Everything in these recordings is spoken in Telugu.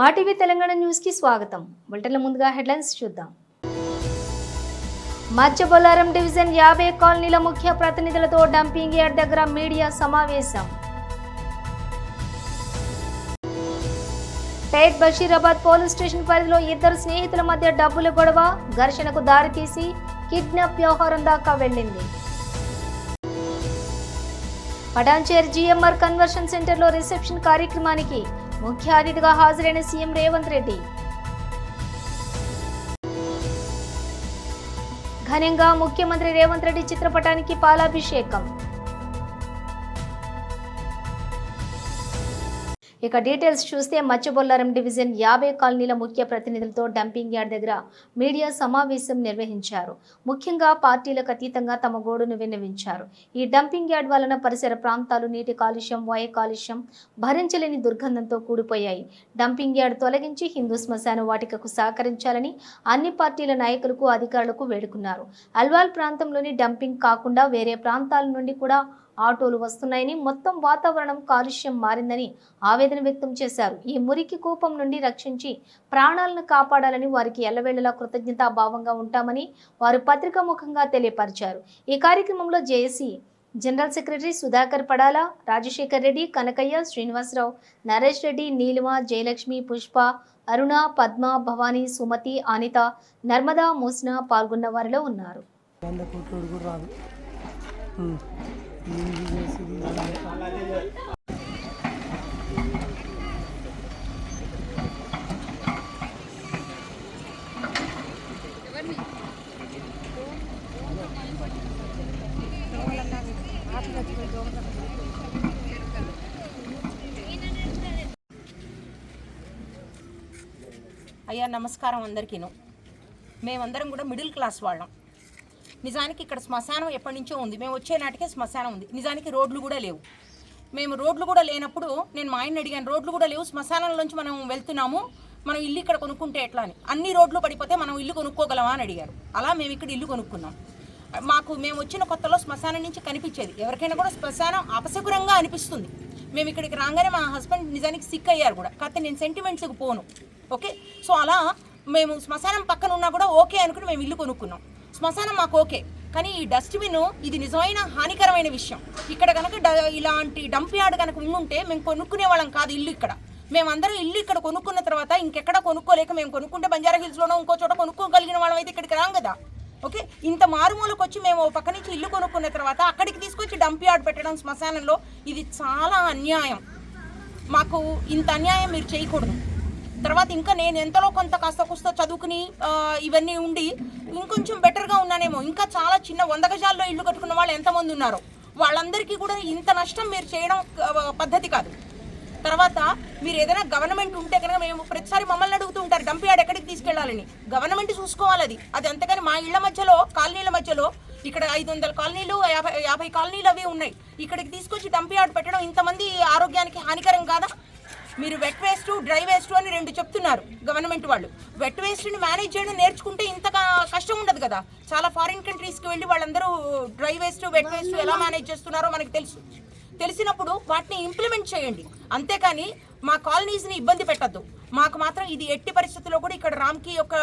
మా టీవీ తెలంగాణ న్యూస్కి స్వాగతం. బులెటిన్ల ముందుగా హెడ్లైన్స్ చూద్దాం. మత్స్యబొల్లారం డివిజన్ యాభై కాలనీల ముఖ్య ప్రతినిధులతో డంపింగ్ యార్డ్ దగ్గర మీడియా సమావేశం. పేట్ బషీరాబాద్ పోలీస్ స్టేషన్ పరిధిలో ఇద్దరు స్నేహితుల మధ్య డబ్బుల గొడవ ఘర్షణకు దారితీసి కిడ్నాప్ వ్యవహారం దాకా వెళ్ళింది. పటాన్చేర్ జిఎంఆర్ కన్వర్షన్ సెంటర్లో రిసెప్షన్ కార్యక్రమానికి ముఖ్య అతిథిగా హాజరైన సీఎం రేవంత్ రెడ్డి. ఘనంగా ముఖ్యమంత్రి రేవంత్ రెడ్డి చిత్రపటానికి పాలాభిషేకం. ఇక డీటెయిల్స్ చూస్తే మత్స్యబొల్లారం డివిజన్ యాభై కాలనీల ముఖ్య ప్రతినిధులతో డంపింగ్ యార్డ్ దగ్గర మీడియా సమావేశం నిర్వహించారు. ముఖ్యంగా పార్టీలకు అతీతంగా తమ గోడును విన్నవించారు. ఈ డంపింగ్ యార్డ్ వలన పరిసర ప్రాంతాలు నీటి కాలుష్యం వాయు కాలుష్యం భరించలేని దుర్గంధంతో కూడిపోయాయి. డంపింగ్ యార్డ్ తొలగించి హిందూ శ్మశాన వాటికకు సహకరించాలని అన్ని పార్టీల నాయకులకు అధికారులకు వేడుకున్నారు. అల్వాల్ ప్రాంతంలోని డంపింగ్ కాకుండా వేరే ప్రాంతాల నుండి కూడా ఆటోలు వస్తున్నాయని మొత్తం వాతావరణం కాలుష్యం మారిందని ఆవేదన వ్యక్తం చేశారు. ఈ మురికి కూపం నుండి రక్షించి ప్రాణాలను కాపాడాలని వారికి ఎల్లవేళలా కృతజ్ఞతాభావంగా ఉంటామని వారు పత్రికా ముఖంగా తెలియపరిచారు. ఈ కార్యక్రమంలో JAC general secretary Sudhakar Padala Rajasekhar Reddy Kanakaiah Srinivasarao Naresh Reddy Neelima Jayalakshmi Pushpa Aruna Padma Bhavani Sumathi Anitha Narmada మోసిన పాల్గొన్న వారిలో ఉన్నారు. వంద కోట్లు కూడా రాదు ఉం. ఏం బిజినెస్ ఇది? అయ్యా నమస్కారం అందరికీను మేమందరం కూడా మిడిల్ క్లాస్ వాళ్ళం నిజానికి ఇక్కడ శ్మశానం ఎప్పటి నుంచో ఉంది. మేము వచ్చే నాటికే శ్మశానం ఉంది. నిజానికి రోడ్లు కూడా లేవు. మేము రోడ్లు కూడా లేనప్పుడు నేను మా ఆయన అడిగాను రోడ్లు కూడా లేవు. శ్మశానంలోంచి మనం వెళ్తున్నాము. మనం ఇల్లు ఇక్కడ కొనుక్కుంటే ఎట్లా? అని. అన్ని రోడ్లు పడిపోతే మనం ఇల్లు కొనుక్కోగలమా? అని అడిగారు. అలా మేము ఇక్కడ ఇల్లు కొనుక్కున్నాం. మాకు మేము వచ్చిన కొత్తలో శ్మశానం నుంచి కనిపించేది. ఎవరికైనా కూడా శ్మశానం అపశకురంగా అనిపిస్తుంది. మేము ఇక్కడికి రాగానే మా హస్బెండ్ నిజానికి సిక్ అయ్యారు కూడా. కాకపోతే నేను సెంటిమెంట్స్కి పోను. ఓకే? సో అలా మేము శ్మశానం పక్కన ఉన్నా కూడా ఓకే అనుకుని మేము ఇల్లు కొనుక్కున్నాం. శ్మశానం మాకు ఓకే. కానీ ఈ డస్ట్బిన్ ఇది నిజమైన హానికరమైన విషయం. ఇక్కడ కనుక డ- ఇలాంటి డంప్ యార్డ్ కనుక ఉండుంటే మేము కొనుక్కునే వాళ్ళం కాదు ఇల్లు ఇక్కడ. మేమందరం ఇల్లు ఇక్కడ కొనుక్కున్న తర్వాత ఇంకెక్కడ కొనుక్కోలేక మేము కొనుక్కుంటే బంజారా హిల్స్లోనో ఇంకో చోట కొనుక్కోగలిగిన వాళ్ళం అయితే ఇక్కడికి రాం కదా. ఓకే? ఇంత మారుమూలకు వచ్చి మేము పక్క నుంచి ఇల్లు కొనుక్కున్న తర్వాత అక్కడికి తీసుకొచ్చి డంప్ యార్డ్ పెట్టడం శ్మశానంలో ఇది చాలా అన్యాయం. మాకు ఇంత అన్యాయం మీరు చేయకూడదు. తర్వాత ఇంకా నేను ఎంతలో కొంత కాస్త కుస్త చదువుకుని ఇవన్నీ ఉండి ఇంకొంచెం బెటర్గా ఉన్నానేమో. ఇంకా చాలా చిన్న వంద గజాల్లో ఇల్లు కట్టుకున్న వాళ్ళు ఎంతమంది ఉన్నారో. వాళ్ళందరికీ కూడా ఇంత నష్టం మీరు చేయడం పద్ధతి కాదు. తర్వాత మీరు ఏదైనా గవర్నమెంట్ ఉంటే కనుక మేము ప్రతిసారి మమ్మల్ని అడుగుతూ ఉంటారు డంప్ యార్డ్ ఎక్కడికి తీసుకెళ్ళాలని? గవర్నమెంట్ చూసుకోవాలి అది. అది అంతేగాని మా ఇళ్ళ మధ్యలో కాలనీల మధ్యలో ఇక్కడ ఐదు వందల కాలనీలు యాభై యాభై కాలనీలు అవి ఉన్నాయి. ఇక్కడికి తీసుకొచ్చి డంప్ యార్డ్ పెట్టడం ఇంతమంది ఆరోగ్యానికి హానికరం కాదా? మీరు వెట్ వేస్ట్ డ్రై వేస్ట్ అని రెండు చెప్తున్నారు గవర్నమెంట్ వాళ్ళు. వెట్ వేస్ట్ని మేనేజ్ చేయడం నేర్చుకుంటే ఇంత కష్టం ఉండదు కదా. చాలా ఫారిన్ కంట్రీస్కి వెళ్ళి వాళ్ళందరూ డ్రై వేస్ట్ వెట్ వేస్ట్ ఎలా మేనేజ్ చేస్తున్నారో మనకు తెలుసు. తెలిసినప్పుడు వాటిని ఇంప్లిమెంట్ చేయండి. అంతేకాని మా కాలనీస్ని ఇబ్బంది పెట్టద్దు. మాకు మాత్రం ఇది ఎట్టి పరిస్థితుల్లో కూడా ఇక్కడ రామ్కి యొక్క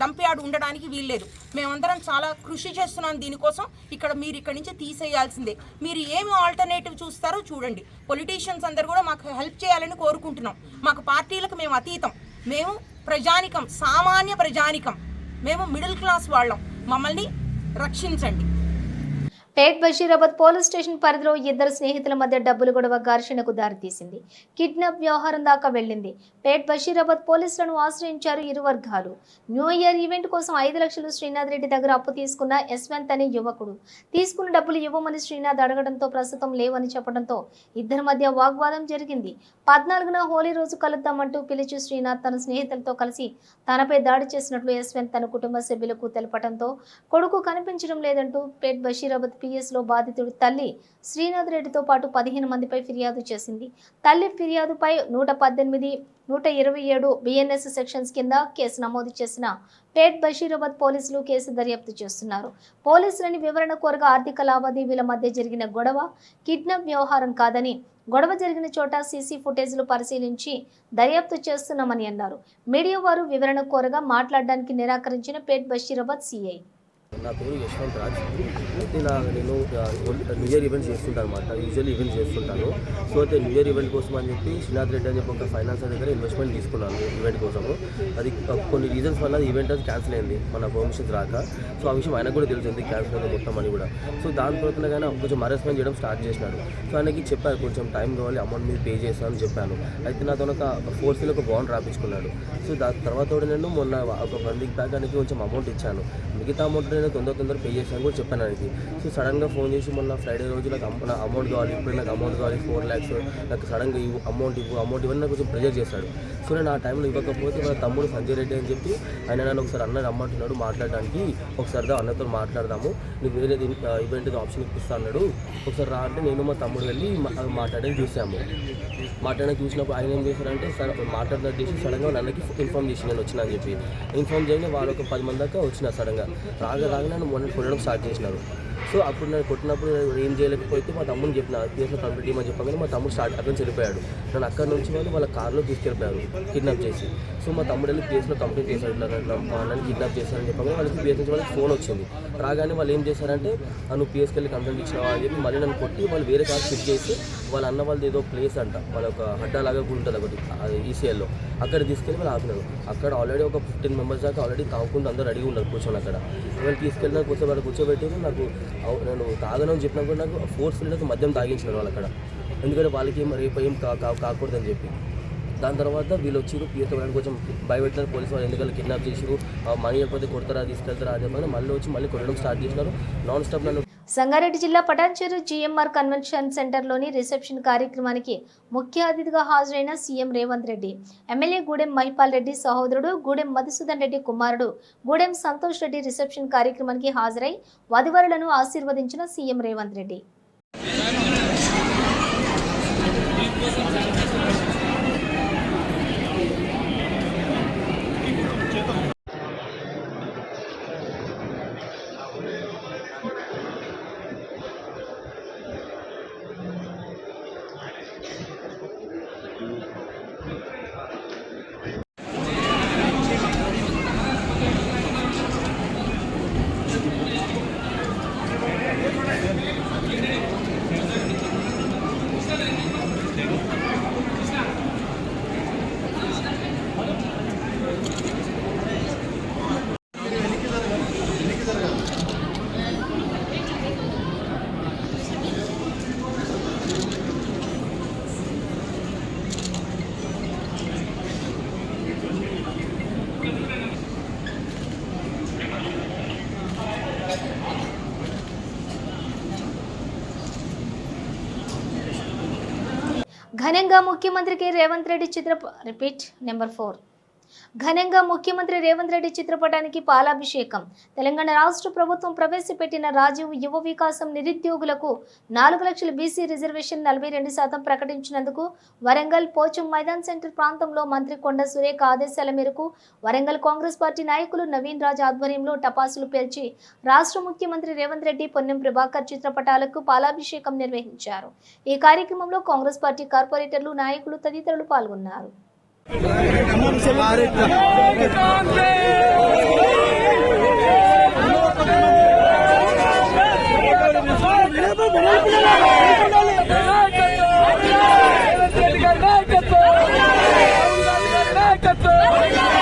డంప్ యార్డ్ ఉండడానికి వీల్లేదు. మేమందరం చాలా కృషి చేస్తున్నాం దీనికోసం. ఇక్కడ మీరు ఇక్కడ నుంచి తీసేయాల్సిందే. మీరు ఏమి ఆల్టర్నేటివ్ చూస్తారో చూడండి. పొలిటీషియన్స్ అందరు కూడా మాకు హెల్ప్ చేయాలని కోరుకుంటున్నాం. మాకు పార్టీలకు మేము అతీతం. మేము ప్రజానికం సామాన్య ప్రజానికం. మేము మిడిల్ క్లాస్ వాళ్ళం. మమ్మల్ని రక్షించండి. పేట్ బషీరాబాద్ పోలీస్ స్టేషన్ పరిధిలో ఇద్దరు స్నేహితుల మధ్య డబ్బులు గొడవ ఘర్షణకు దారితీసింది. కిడ్నాప్ వ్యవహారం దాకా వెళ్ళింది. పేట్ బషీరాబాద్ పోలీసులను ఆశ్రయించారు ఇరు వర్గాలు. న్యూ ఇయర్ ఈవెంట్ కోసం ఐదు లక్షలు శ్రీనాథ్ రెడ్డి దగ్గర అప్పు తీసుకున్న యశ్వంత్ అనే యువకుడు. తీసుకున్న డబ్బులు ఇవ్వమని శ్రీనాథ్ అడగడంతో ప్రస్తుతం లేవని చెప్పడంతో ఇద్దరి మధ్య వాగ్వాదం జరిగింది. పద్నాలుగున హోలీ రోజు కలుద్దామంటూ పిలిచి శ్రీనాథ్ తన స్నేహితులతో కలిసి తనపై దాడి చేసినట్లు యశ్వంత్ తన కుటుంబ సభ్యులకు తెలపడంతో కొడుకు కనిపించడం లేదంటూ పేట్ బషీరాబాద్ పిఎస్లో బాధితుడి తల్లి శ్రీనాథ్ రెడ్డితో పాటు పదిహేను మందిపై ఫిర్యాదు చేసింది. తల్లి ఫిర్యాదుపై నూట పద్దెనిమిది నూట ఇరవై ఏడు బిఎన్ఎస్ సెక్షన్స్ కింద కేసు నమోదు చేసిన పేట్ బషీరాబాద్ పోలీసులు కేసు దర్యాప్తు చేస్తున్నారు. పోలీసులని వివరణ కోరగా ఆర్థిక లావాదేవీల మధ్య జరిగిన గొడవ కిడ్నాప్ వ్యవహారం కాదని గొడవ జరిగిన చోట సీసీ ఫుటేజ్లు పరిశీలించి దర్యాప్తు చేస్తున్నామని అన్నారు. మీడియా వారు వివరణ కోరగా మాట్లాడడానికి నిరాకరించిన పేట్ బషీరాబాద్ సిఐ. నా పేరు యశ్వంత్ రాజ్. అయితే నా నేను న్యూ ఇయర్ ఈవెంట్స్ చేస్తుంటాను అనమాట యూజువల్ ఈవెంట్ చేస్తుంటాను. సో అయితే న్యూ ఇయర్ ఈవెంట్ కోసం అని చెప్పి శ్రీనాథ్ రెడ్డి అని చెప్పి ఒక ఫైనాన్సర్ దగ్గర ఇన్వెస్ట్మెంట్ తీసుకున్నాను ఈవెంట్ కోసము. అది కొన్ని రీజన్స్ వల్ల ఈవెంట్ అది క్యాన్సిల్ అయింది మన పర్మిషన్స్ రాక. సో ఆ విషయం ఆయనకు కూడా తెలిసింది క్యాన్సిల్ అయింది మొత్తం అని కూడా. సో దాని తర్వాత కానీ కొంచెం హరాస్మెంట్ చేయడం స్టార్ట్ చేసినాడు. సో ఆయనకి చెప్పాను కొంచెం టైం కావాలి అమౌంట్ మీరు పే చేస్తానని చెప్పాను. అయితే నాతో ఒక ఫోర్స్లో ఒక బాండ్ రాపించుకున్నాడు. సో దాని తర్వాత కూడా నేను మొన్న ఒక వన్ వీక్ బ్యాక్ ఆయనకి కొంచెం అమౌంట్ ఇచ్చాను. మిగతా అమౌంట్ నేను తొందర తొందర పే చేశాను కూడా చెప్పాను ఆయనకి. సో సడన్గా ఫోన్ చేసి మొన్న ఫ్రైడే రోజు నాకు అమౌంట్ కావాలి ఇప్పుడు నాకు అమౌంట్ కావాలి ఫోర్ ల్యాక్స్ నాకు సడన్గా ఇవ్వు అమౌంట్ ఇవ్వు అమౌంట్ ఇవ్వని నాకు కొంచెం ప్రెజర్ చేశాడు సో నేను ఆ టైంలో ఇవ్వకపోతే మన తమ్ముడు సంజయ్ రెడ్డి అని చెప్పి ఆయన నన్ను ఒకసారి అన్న రమ్మంటున్నాడు మాట్లాడడానికి. ఒకసారి దా అన్నతో మాట్లాడదాము. నీకు వేరే ఈవెంట్ ఆప్షన్ ఇప్పిస్తా అన్నాడు. ఒకసారి రా అంటే నేను మా తమ్ముడు వెళ్ళి మా- మాట్లాడడానికి చూసాము. మాట్లాడడానికి చూసినప్పుడు ఆయన ఏం చేశారంటే సరే మాట్లాడినట్టు చేసి సడన్గా నన్నకి ఇన్ఫామ్ చేసి నేను వచ్చినా అని చెప్పి. ఇన్ఫామ్ చేయగానే వాళ్ళు ఒక పది మంది దాకా వచ్చిన సడన్గా రాగా రాగానే నన్ను మొన్న కొట్టడం స్టార్ట్ చేసినారు. సో అప్పుడు నేను కొట్టినప్పుడు ఏం చేయలేకపోతే మా తమ్ముని చెప్పిన కేసులో కంప్లీట్ చేయమని చెప్పగానే మా తమ్ముడు స్టార్ట్ అక్కడ నుంచి వెళ్ళిపోయాడు. నన్ను అక్కడ నుంచి వాళ్ళు వాళ్ళ కార్లో తీసుకెళ్ళిపోయారు కిడ్నాప్ చేసి. సో మా తమ్ముడు వెళ్ళి కేసులో కంప్లీట్ చేశాడు మా అన్నని కిడ్నాప్ చేశారని చెప్పగానే వాళ్ళకి పిఎస్ నుంచి వాళ్ళకి ఫోన్ వచ్చింది. రాగానే వాళ్ళు ఏం చేశారంటే నన్ను నువ్వు పిఎస్కి వెళ్ళి కంప్లైంట్ ఇచ్చినావా? అని చెప్పి మళ్ళీ నన్ను కొట్టి వాళ్ళు వేరే కార్ ఫిట్ చేసి వాళ్ళ అన్న వాళ్ళది ఏదో ప్లేస్ అంట వాళ్ళ ఒక హడ్డా లాగా ఉంటుంది ఒకటి అది ఈసీఎల్లో అక్కడ తీసుకెళ్ళి వాళ్ళు ఆపినారు. అక్కడ ఆల్రెడీ ఒక ఫిఫ్టీన్ మెంబర్స్ దాకా ఆల్రెడీ తాగుకుంటూ అందరూ అడిగి ఉన్నారు కూర్చొని అక్కడ. వాళ్ళు తీసుకెళ్ళిన కూర్చోబెట్టి కూర్చోబెట్టి నాకు నన్ను తాగనని చెప్పినా కూడా నాకు ఫోర్స్ఫుల్ నాకు మద్యం తాగించినారు వాళ్ళు అక్కడ. ఎందుకంటే వాళ్ళకి ఏం రేపు ఏం కా కాకూడదని చెప్పి. దాని తర్వాత వీళ్ళు వచ్చిరు పిఎస్ కొంచెం భయపెట్టినారు పోలీసు వాళ్ళు ఎందుకంటే కిడ్నాప్ చేసిరు మనీ లేకపోతే కొడతారా తీసుకెళ్తారా అని చెప్పి మళ్ళీ వచ్చి మళ్ళీ కొట్టడం స్టార్ట్ చేసినారు. నాన్ స్టాప్ నన్ను సంగారెడ్డి జిల్లా పటాన్చెరు జీఎంఆర్ కన్వెన్షన్ సెంటర్లోని రిసెప్షన్ కార్యక్రమానికి ముఖ్య అతిథిగా హాజరైన సీఎం రేవంత్ రెడ్డి ఎమ్మెల్యే గూడెం మహిపాల్ రెడ్డి సహోదరుడు గూడెం మధుసూదన్ రెడ్డి కుమారుడు గూడెం సంతోష్ రెడ్డి రిసెప్షన్ కార్యక్రమానికి హాజరై వధువరులను ఆశీర్వదించిన సీఎం రేవంత్ రెడ్డి. ఘనంగా ముఖ్యమంత్రికి రేవంత్ రెడ్డి చిత్ర రిపీట్ నెంబర్ ఫోర్. ఘనంగా ముఖ్యమంత్రి రేవంత్ రెడ్డి చిత్రపటానికి పాలాభిషేకం. తెలంగాణ రాష్ట్ర ప్రభుత్వం ప్రవేశపెట్టిన రాజీవ్ యువ వికాసం నిరుద్యోగులకు నాలుగు లక్షల బీసీ రిజర్వేషన్ నలభై రెండు శాతం ప్రకటించినందుకు వరంగల్ పోచం మైదాన్ సెంటర్ ప్రాంతంలో మంత్రి కొండ సురేఖ ఆదేశాల మేరకు వరంగల్ కాంగ్రెస్ పార్టీ నాయకులు నవీన్ రాజ్ ఆధ్వర్యంలో టపాసులు పేల్చి రాష్ట్ర ముఖ్యమంత్రి రేవంత్ రెడ్డి పొన్నం ప్రభాకర్ చిత్రపటాలకు పాలాభిషేకం నిర్వహించారు. ఈ కార్యక్రమంలో కాంగ్రెస్ పార్టీ కార్పొరేటర్లు నాయకులు తదితరులు పాల్గొన్నారు. నాయకత్వం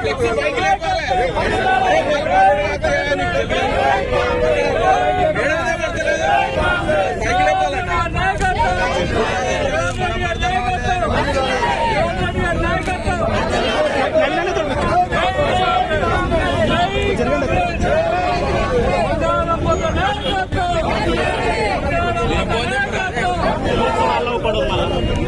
ఫ్లెక్సీ బైక్ లేపాలి పడవు మళ్ళీ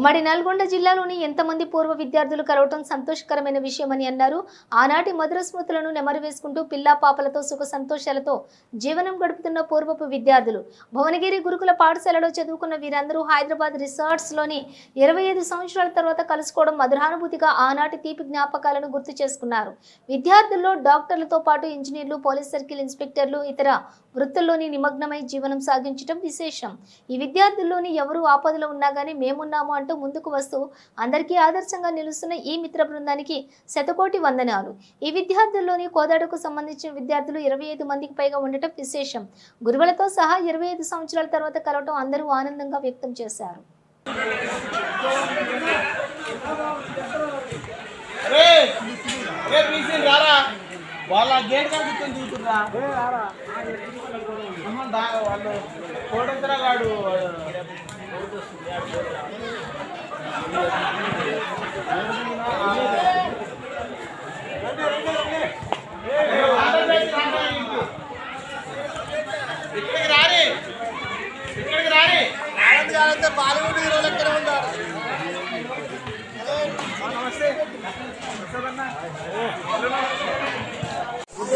ఉమ్మడి నల్గొండ జిల్లాలోని ఎంతమంది పూర్వ విద్యార్థులు కలవటం సంతోషకరమైన విషయమని అన్నారు. ఆనాటి మధుర స్మృతులను నెమరు వేసుకుంటూ పిల్లా పాపలతో సుఖ సంతోషాలతో జీవనం గడుపుతున్న పూర్వపు విద్యార్థులు. భువనగిరి గురుకుల పాఠశాలలో చదువుకున్న వీరందరూ హైదరాబాద్ రిసార్ట్స్లోని ఇరవై ఐదు సంవత్సరాల తర్వాత కలుసుకోవడం మధురానుభూతిగా ఆనాటి తీపి జ్ఞాపకాలను గుర్తు చేసుకున్నారు. విద్యార్థుల్లో డాక్టర్లతో పాటు ఇంజనీర్లు పోలీస్ సర్కిల్ ఇన్స్పెక్టర్లు ఇతర వృత్తుల్లోని నిమగ్నమై జీవనం సాగించడం విశేషం. ఈ విద్యార్థుల్లోని ఎవరు ఆపదలో ఉన్నా గానీ మేమున్నాము అంటూ ముందుకు వస్తూ అందరికీ ఆదర్శంగా నిలుస్తున్న ఈ మిత్ర బృందానికి శతకోటి వందనాలు. ఈ విద్యార్థుల్లోని కోదాడుకు సంబంధించిన విద్యార్థులు ఇరవై ఐదు మందికి పైగా ఉండటం విశేషం. గురువులతో సహా ఇరవై ఐదు సంవత్సరాల తర్వాత కలవటం అందరూ ఆనందంగా వ్యక్తం చేశారు. వాళ్ళ గేట్ కనిపిస్తుంది చూస్తున్నా అమ్మ, దా- వాళ్ళు కోటంతరా గాడు ఇక్కడికి రాని ఇక్కడికి రాని ఆనంద్ గారంటే బాలీవుడ్ హీరోలు ఎక్కడ ఉంటారు నమస్తే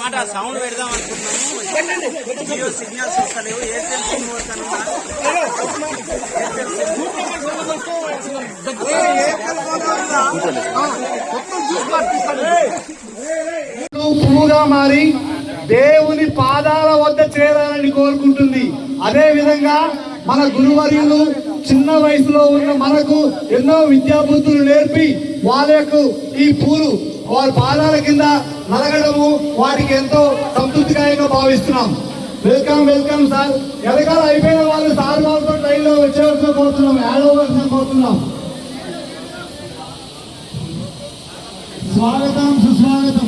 మాట సౌండ్ పెడదాం అనుకుంటున్నాము. జియో సిగ్నల్స్ వస్తలేవు ఎయిర్టెల్ సిమ్ పువ్వుగా మారి దేవుని పాదాల వద్ద చేరాలని కోరుకుంటుంది. అదే విధంగా మన గురువర్యులు చిన్న వయసులో ఉన్న మనకు ఎన్నో విద్యాబుద్ధులు నేర్పి వాళ్ళ యొక్క ఈ పూలు వారి పాదాల కింద నలగడము వాటికి ఎంతో సంతృప్తికరంగా భావిస్తున్నాం. వెల్కమ్ వెల్కమ్ సార్ ఎదగాల అయిపోయిన వాళ్ళు సార్ వాళ్ళతో ట్రైన్లో వచ్చేవలసిన కోరుతున్నాం యాడ్ అవ్వాల్సిన కోరుతున్నాం స్వాగతం సుస్వాగతం.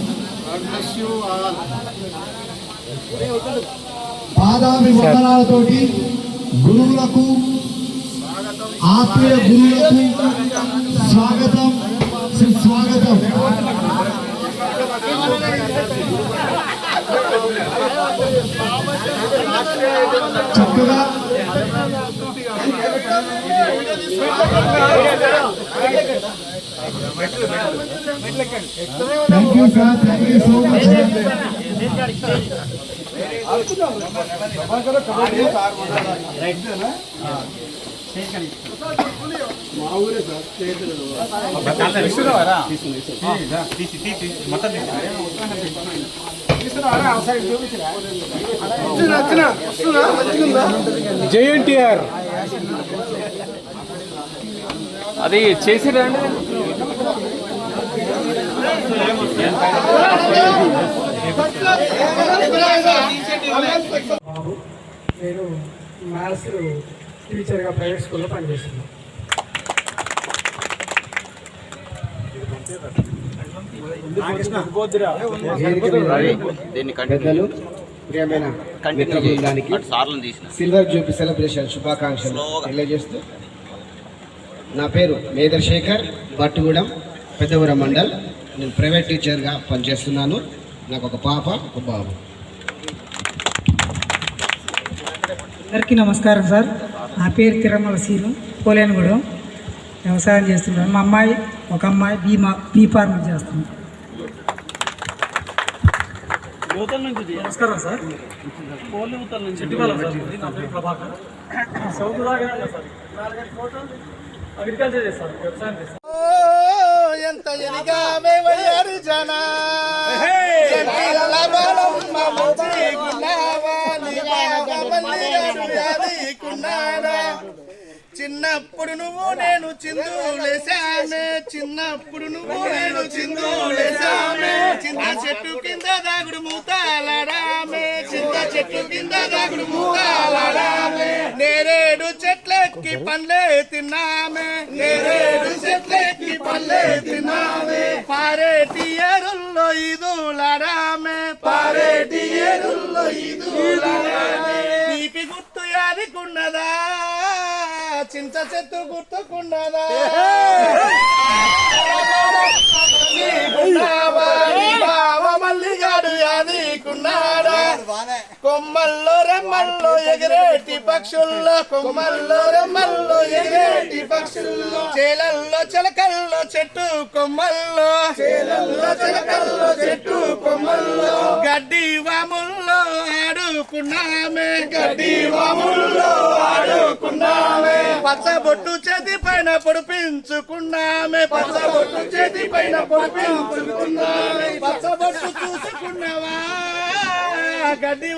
పాదాభివందనాలతోటి గురువులకు ఆత్మీయ గురువులకు స్వాగతం సుస్వాగతం. చక్కగా thank you sir thank you so much sir JNTR. అది చేసిరండి నేను మ్యాథ్స్ టీచర్గా ప్రైవేట్ స్కూల్లో పనిచేస్తున్నాను బృందానికి సిల్వర్ జూబీ సెలబ్రేషన్ శుభాకాంక్షలు తెలియజేస్తూ నా పేరు మేదర్ శేఖర్ బట్టుగూడెం పెద్దవరం మండల్. నేను ప్రైవేట్ టీచర్గా పనిచేస్తున్నాను. నాకు ఒక పాప ఒక బాబు. అందరికీ నమస్కారం సార్. నా పేరు తిరుమల సీను పోలేనుగూడెం. వ్యవసాయం చేస్తుంటాను. మా అమ్మాయి ఒక అమ్మాయి బీ మా బీ ఫార్మర్ చేస్తుంది నమస్కారం సార్. చెట్టిపాలెం సార్ ఇది నా పేరు ప్రభాకర్. సౌత్ దాకా సార్ అగ్రికల్చర్ చేస్తాను. వ్యవసాయం చేస్తాను. ఎంత ఎదిగామే వయ్యారు జన. చిన్నప్పుడు నువ్వు నేను చిందులేసామే చిన్నప్పుడు నువ్వు నేను చిందులేసామే చింత చెట్టు కింద దాగుడు మూతాలడామే. చింత చెట్టు కింద దాగుడు మూతాలడామే. నేరేడు చెట్లెక్కి పండ్లే తిన్నామే. నేరేడు చెట్లెక్కి పండ్లే తిన్నామే. పారేటి ఎరుల్లో ఇదులాడామే. పారేటి ఎరుల్లో ఇదులాడామే. తీపి గుర్తు యాదికున్నదా? చింత చెట్టు గుర్తుకున్నదా కొమ్మల్లో రెమ్మల్లో ఎగిరేటి పక్షుల్లో కొమ్మల్లో రెమ్మల్లో ఎగిరేటి పక్షుల్లో చేలల్లో చిలకల్లో చెట్టు కొమ్మల్లో. చేలల్లో చిలకల్లో చెట్టు కొమ్మల్లో. గడ్డి వాముల్లో ఆడుకున్నామే గడ్డి వాముల్లో ఆడుకున్నామే పచ్చబొట్టు చేతి పైన పొడిపించుకున్నామే పచ్చబొట్టు చేతి పైన పొడిపించుకున్నామే పచ్చబొట్టు చూసుకున్నావా గడ్డి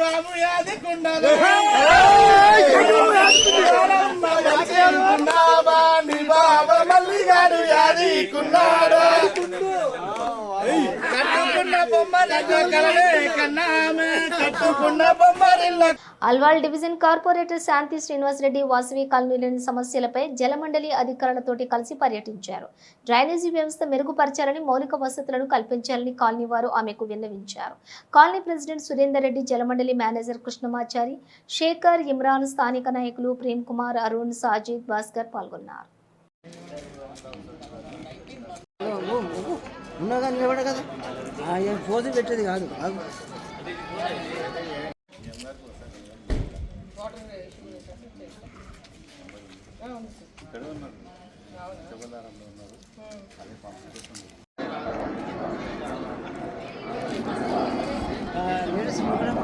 నీ బాబా మల్లిగాడు యాదికున్నాడా కట్టుకున్న బొమ్మరిల్ల కలలే కన్నామే కట్టుకున్న బొమ్మరిల్ల అల్వాల్ డివిజన్ కార్పొరేటర్ శాంతి శ్రీనివాస్ రెడ్డి వాసవి కాలనీలోని సమస్యలపై జలమండలి అధికారులతోటి కలిసి పర్యటించారు. డ్రైనేజీ వ్యవస్థ మెరుగుపరచాలని మౌలిక వసతులను కల్పించాలని కాలనీ వారు ఆమెకు విన్నవించారు. కాలనీ ప్రెసిడెంట్ సురేందర్ రెడ్డి జలమండలి మేనేజర్ కృష్ణమాచారి శేఖర్ ఇమ్రాన్ స్థానిక నాయకులు ప్రేమ్ కుమార్ అరుణ్ సాజిద్ భాస్కర్ పాల్గొన్నారు. ఉన్నగా నిలబడ కదా ఏం పోజు పెట్టేది కాదు. ఆ, లేడీస్ ముగ్గురం.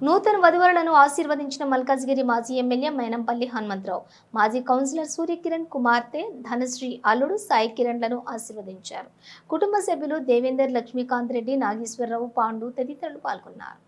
నూతన వధువరులను ఆశీర్వదించిన మల్కాజ్గిరి మాజీ ఎమ్మెల్యే మైనంపల్లి హనుమంతరావు మాజీ కౌన్సిలర్ సూర్యకిరణ్ కుమార్తె ధనశ్రీ అల్లుడు సాయి కిరణ్లను ఆశీర్వదించారు. కుటుంబ సభ్యులు దేవేందర్ లక్ష్మీకాంత్ రెడ్డి నాగేశ్వరరావు పాండు తదితరులు పాల్గొన్నారు.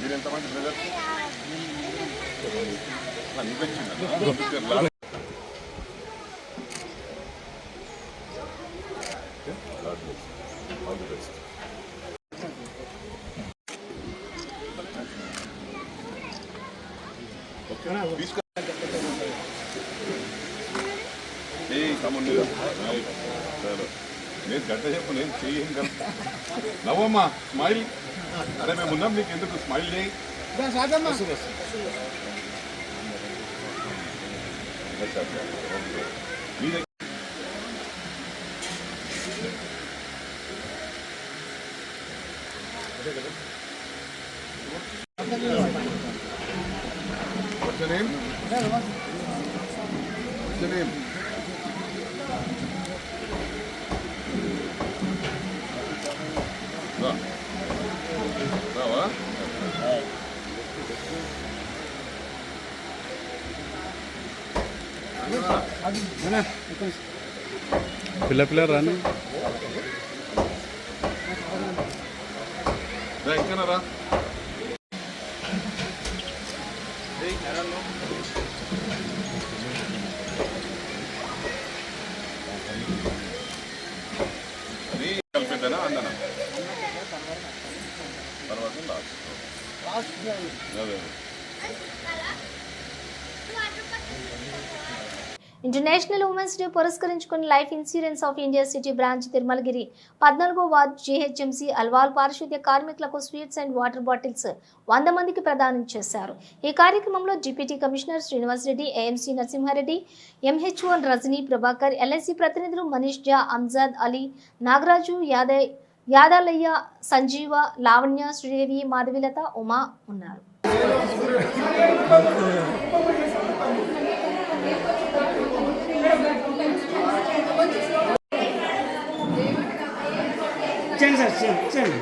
మీరు ఎంతమంది బ్రదర్స్ అనిపించింది ఆల్ ది ఏ తమ్ముడు నేను గంట చెప్పు నేను చెయ్యం కదా నవ్వమ్మా స్మైల్. అరే మేము ఉన్నాం నీకు ఎందుకు స్మైల్ చేయి? మీ పిల్ల పిల్ల రాని. రా ఇంటర్నేషనల్ ఉమెన్స్ డే పురస్కరించుకుని life insurance of India city branch Tirumalagiri. పద్నాలుగో వార్డ్ జీహెచ్ఎంసీ అల్వాల్ పారిశుద్ధ్య కార్మికులకు స్వీట్స్ అండ్ వాటర్ బాటిల్స్ వంద మందికి ప్రదానం చేశారు. ఈ కార్యక్రమంలో deputy commissioner Srinivas Reddy AMC Narasimhareddy MHO Rajani Prabhakar LIC ప్రతినిధులు మనీష్ జా అంజాద్ అలీ నాగరాజు యాదయ్ యాదాలయ్య సంజీవ లావణ్య శ్రీదేవి మాధవిలత ఉమా ఉన్నారు. ఇచ్చండి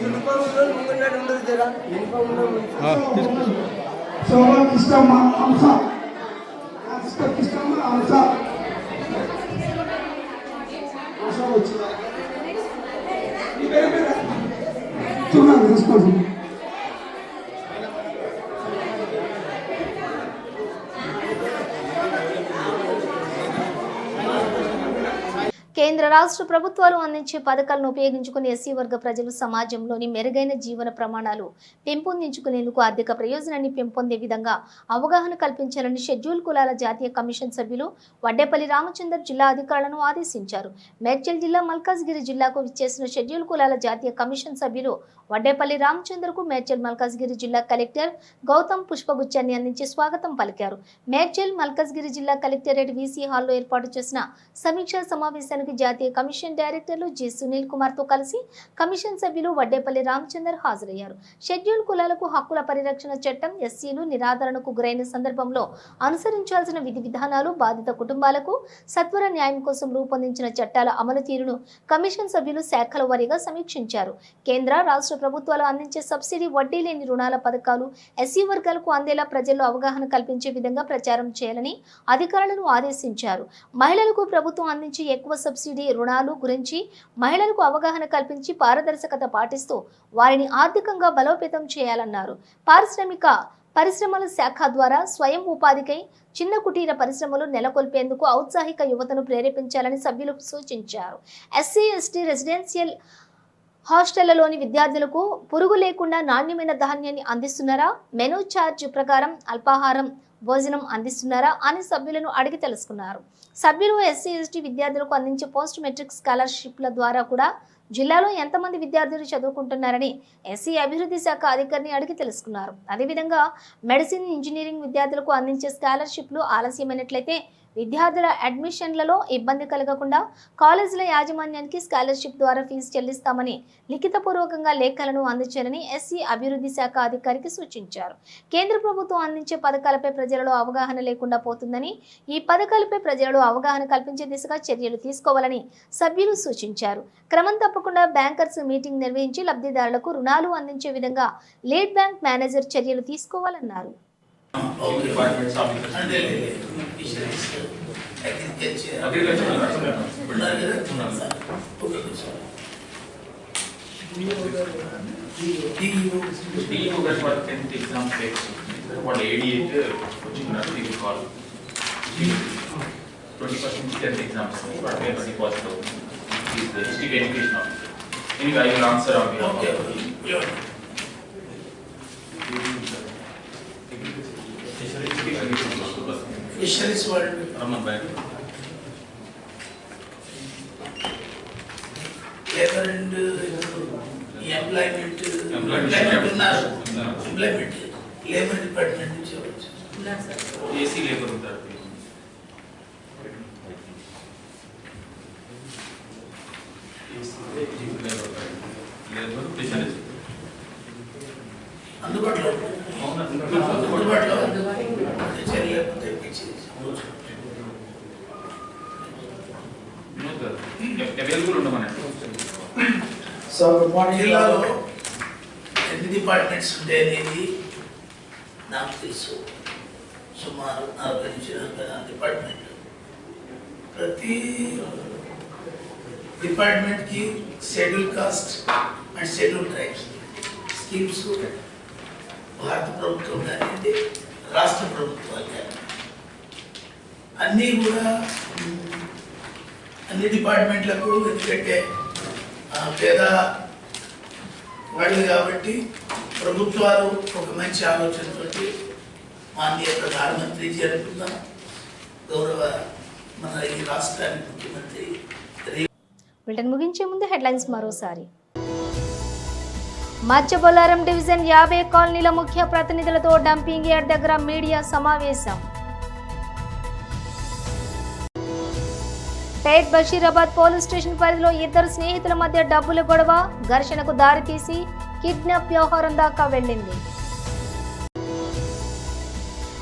యూనిఫామ్ ఉండదు జరా యూనిఫామ్ ఉండదు శోభకిష్టమ్మ హంస చూడండి తీసుకోండి కేంద్ర రాష్ట్ర ప్రభుత్వాలు అందించే పథకాలను ఉపయోగించుకుని ఎస్సీ వర్గ ప్రజలు సమాజంలోని మెరుగైన జీవన ప్రమాణాలు పెంపొందించుకునేందుకు ఆర్థిక ప్రయోజనాన్ని పెంపొందే విధంగా అవగాహన కల్పించాలని షెడ్యూల్ కులాల జాతీయ కమిషన్ సభ్యులు వడ్డేపల్లి రామచందర్ జిల్లా అధికారులను ఆదేశించారు. మేడ్చల్ జిల్లా మల్కాజ్గిరి జిల్లాకు విచ్చేసిన షెడ్యూల్ కులాల జాతీయ కమిషన్ సభ్యులు వడ్డేపల్లి రామచందర్కు మేడ్చల్ మల్కాజ్గిరి జిల్లా కలెక్టర్ గౌతమ్ పుష్పగుచ్చాన్ని అందించి స్వాగతం పలికారు. మేడ్చల్ మల్కాజ్గిరి జిల్లా కలెక్టరేట్ వీసీ హాల్లో ఏర్పాటు చేసిన సమీక్షా సమావేశానికి జాతీయ కమిషన్ డైరెక్టర్లు జి సునీల్ కుమార్తో కలిసి కమిషన్ సభ్యులు వడ్డేపల్లి రామచందర్ హాజరయ్యారు. షెడ్యూల్ కులాలకు హక్కుల పరిరక్షణ చట్టం ఎస్సీలు నిరాదరణకు గురైన సందర్భంలో అనుసరించాల్సిన విధి విధానాలు బాధిత కుటుంబాలకు సత్వర న్యాయం కోసం రూపొందించిన చట్టాల అమలు తీరును కమిషన్ సభ్యులు శాఖల వారీగా సమీక్షించారు. కేంద్ర రాష్ట్ర ప్రభుత్వాలు అందించే సబ్సిడీ వడ్డీ లేని రుణాల పథకాలు ఎస్సీ వర్గాలకు అందేలా ప్రజల్లో అవగాహన కల్పించే విధంగా ప్రచారం చేయాలని అధికారులను ఆదేశించారు. మహిళలకు ప్రభుత్వం అందించే ఎక్కువ సబ్సిడీ రుణాలు గురించి మహిళలకు అవగాహన కల్పించి పారదర్శకత పాటిస్తూ వారిని ఆర్థికంగా బలోపేతం చేయాలన్నారు. పారిశ్రామిక పరిశ్రమల శాఖ ద్వారా స్వయం ఉపాధికై చిన్న కుటీర పరిశ్రమలు నెలకొల్పేందుకు ఔత్సాహిక యువతను ప్రేరేపించాలని సభ్యులు సూచించారు. ఎస్సీ ఎస్టీ రెసిడెన్షియల్ హాస్టళ్ళలోని విద్యార్థులకు పురుగు లేకుండా నాణ్యమైన ధాన్యాన్ని అందిస్తున్నారా? మెనూ ఛార్జ్ ప్రకారం అల్పాహారం భోజనం అందిస్తున్నారా అని సభ్యులను అడిగి తెలుసుకున్నారు. సభ్యులు ఎస్సీ ఎస్టీ విద్యార్థులకు అందించే పోస్ట్ మెట్రిక్ స్కాలర్షిప్ల ద్వారా కూడా జిల్లాలో ఎంతమంది విద్యార్థులు చదువుకుంటున్నారని ఎస్సీ అభివృద్ధి శాఖ అధికారిని అడిగి తెలుసుకున్నారు. అదేవిధంగా మెడిసిన్ ఇంజనీరింగ్ విద్యార్థులకు అందించే స్కాలర్షిప్లు ఆలస్యమైనట్లయితే విద్యార్థుల అడ్మిషన్లలో ఇబ్బంది కలగకుండా కాలేజీల యాజమాన్యానికి స్కాలర్షిప్ ద్వారా ఫీజు చెల్లిస్తామని లిఖితపూర్వకంగా లేఖలను అందించాలని ఎస్సీ అభివృద్ధి శాఖ అధికారికి సూచించారు. కేంద్ర ప్రభుత్వం అందించే పథకాలపై ప్రజలలో అవగాహన లేకుండా పోతుందని ఈ పథకాలపై ప్రజలలో అవగాహన కల్పించే దిశగా చర్యలు తీసుకోవాలని సభ్యులు సూచించారు. క్రమం తప్పకుండా బ్యాంకర్స్ మీటింగ్ నిర్వహించి లబ్ధిదారులకు రుణాలు అందించే విధంగా లేట్ బ్యాంక్ మేనేజర్ చర్యలు తీసుకోవాలన్నారు. Departments what 10th exam takes. What you 10th very possible is the education. Anyway, I will answer on. Okay. Raman bank labour and employment. Employment ఉన్నారు. ఎంప్లాయ్మెంట్ లేబర్ డిపార్ట్మెంట్ నుంచి ఏసీ లేబర్ ఉంటారు. సో గుడ్ మార్నింగ్ జిల్లాలో ఎన్ని డిపార్ట్మెంట్స్ ఉంటాయి అనేది నాకు తెలుసు సుమారు నలభై నుంచి నలభై నాలుగు డిపార్ట్మెంట్ ప్రతి డిపార్ట్మెంట్కి schedule caste and schedule tribes schemes భారత ప్రభుత్వం కానివ్వండి రాష్ట్ర ప్రభుత్వాలు కానీ అన్నీ కూడా మ్, అన్ని డిపార్ట్మెంట్లకు ఎందుకంటే ఆ, పేద వాళ్ళు కాబట్టి ప్రభుత్వాలు ఒక మంచి ఆలోచనతోటి మాన్య ప్రధానమంత్రి అనుకుందాం. గౌరవ మన ఈ రాష్ట్రానికి ముఖ్యమంత్రి బులెటిన్ ముగించే ముందు హెడ్లైన్స్ మరోసారి. మధ్య బొల్లారం డివిజన్ యాభై కాలనీల ముఖ్య ప్రతినిధులతో డంపింగ్ యార్డ్ దగ్గర మీడియా సమావేశం. పేట్ బషీరాబాద్ పోలీస్ స్టేషన్ పరిధిలో ఇద్దరు స్నేహితుల మధ్య డబ్బుల గొడవ ఘర్షణకు దారితీసి కిడ్నాప్ వ్యవహారం దాకా వెళ్ళింది.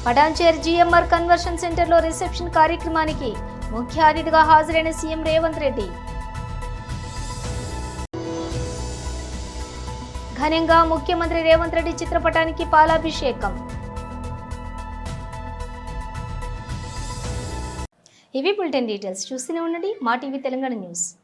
పటాన్చేర్ జిఎంఆర్ కన్వర్షన్ సెంటర్లో రిసెప్షన్ కార్యక్రమానికి ముఖ్య అతిథిగా హాజరైన సీఎం రేవంత్ రెడ్డి. ఘనంగా ముఖ్యమంత్రి రేవంత్ రెడ్డి చిత్రపటానికి పాలాభిషేకం. ఇవి బులెటిన్ డీటెయిల్స్. చూస్తూనే ఉండండి. మా టీవీ తెలంగాణ న్యూస్.